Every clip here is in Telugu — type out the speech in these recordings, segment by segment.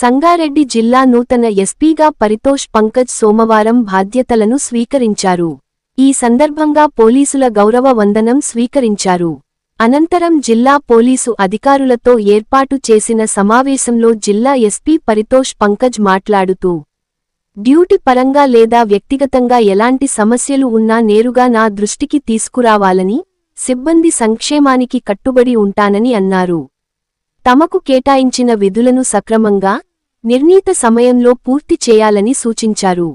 సంగారెడ్డి జిల్లా నూతన ఎస్పీగా పరితోష్ పంకజ్ సోమవారం బాధ్యతలను స్వీకరించారు. ఈ సందర్భంగా పోలీసుల గౌరవ వందనం స్వీకరించారు. అనంతరం జిల్లా పోలీసు అధికారులతో ఏర్పాటు చేసిన సమావేశంలో జిల్లా ఎస్పీ పరితోష్ పంకజ్ మాట్లాడుతూ డ్యూటీ పరంగా లేదా వ్యక్తిగతంగా ఎలాంటి సమస్యలు ఉన్నా నేరుగా నా దృష్టికి తీసుకురావాలని సిబ్బంది సంక్షేమానికి కట్టుబడి ఉంటానని అన్నారు. తమకు కేటాయించిన విధులను సక్రమంగా నిర్ణీత సమయంలో పూర్తి చేయాలని సూచించారు.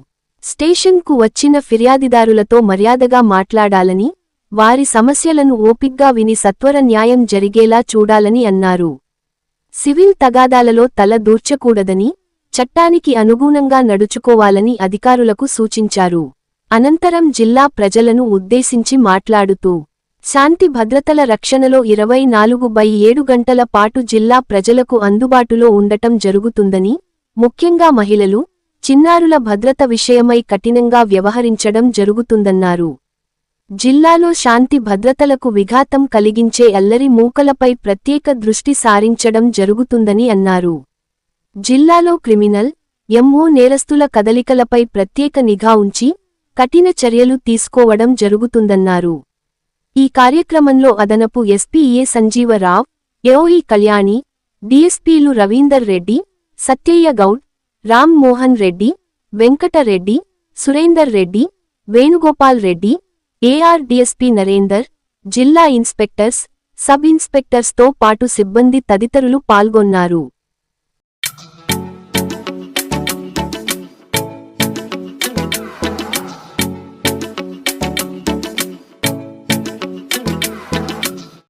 స్టేషన్కు వచ్చిన ఫిర్యాదిదారులతో మర్యాదగా మాట్లాడాలని వారి సమస్యలను ఓపిగ్గా విని సత్వర న్యాయం జరిగేలా చూడాలని అన్నారు. సివిల్ తగాదాలలో తల దూర్చకూడదని చట్టానికి అనుగుణంగా నడుచుకోవాలని అధికారులకు సూచించారు. అనంతరం జిల్లా ప్రజలను ఉద్దేశించి మాట్లాడుతూ శాంతి భద్రతల రక్షణలో ఇరవై నాలుగు బై ఏడు గంటల పాటు జిల్లా ప్రజలకు అందుబాటులో ఉండటం జరుగుతుందని ముఖ్యంగా మహిళలు చిన్నారుల భద్రత విషయమై కఠినంగా వ్యవహరించడం జరుగుతుందన్నారు. జిల్లాలో శాంతి భద్రతలకు విఘాతం కలిగించే అల్లరి మూకలపై ప్రత్యేక దృష్టి సారించడం జరుగుతుందని అన్నారు. జిల్లాలో క్రిమినల్ ఎంఓ నేరస్తుల కదలికలపై ప్రత్యేక నిఘా ఉంచి కఠిన చర్యలు తీసుకోవడం జరుగుతుందన్నారు. ఈ కార్యక్రమంలో అదనపు ఎస్పీఏ సంజీవరావ్ ఏఓఈ కళ్యాణి డిఎస్పీలు రవీందర్ రెడ్డి సత్యయ్య గౌడ్ రామ్ మోహన్ రెడ్డి వెంకటరెడ్డి సురేందర్ రెడ్డి వేణుగోపాల్ రెడ్డి ఏఆర్ డిఎస్పీ నరేందర్ జిల్లా ఇన్స్పెక్టర్స్ సబ్ ఇన్స్పెక్టర్స్తో పాటు సిబ్బంది తదితరులు పాల్గొన్నారు.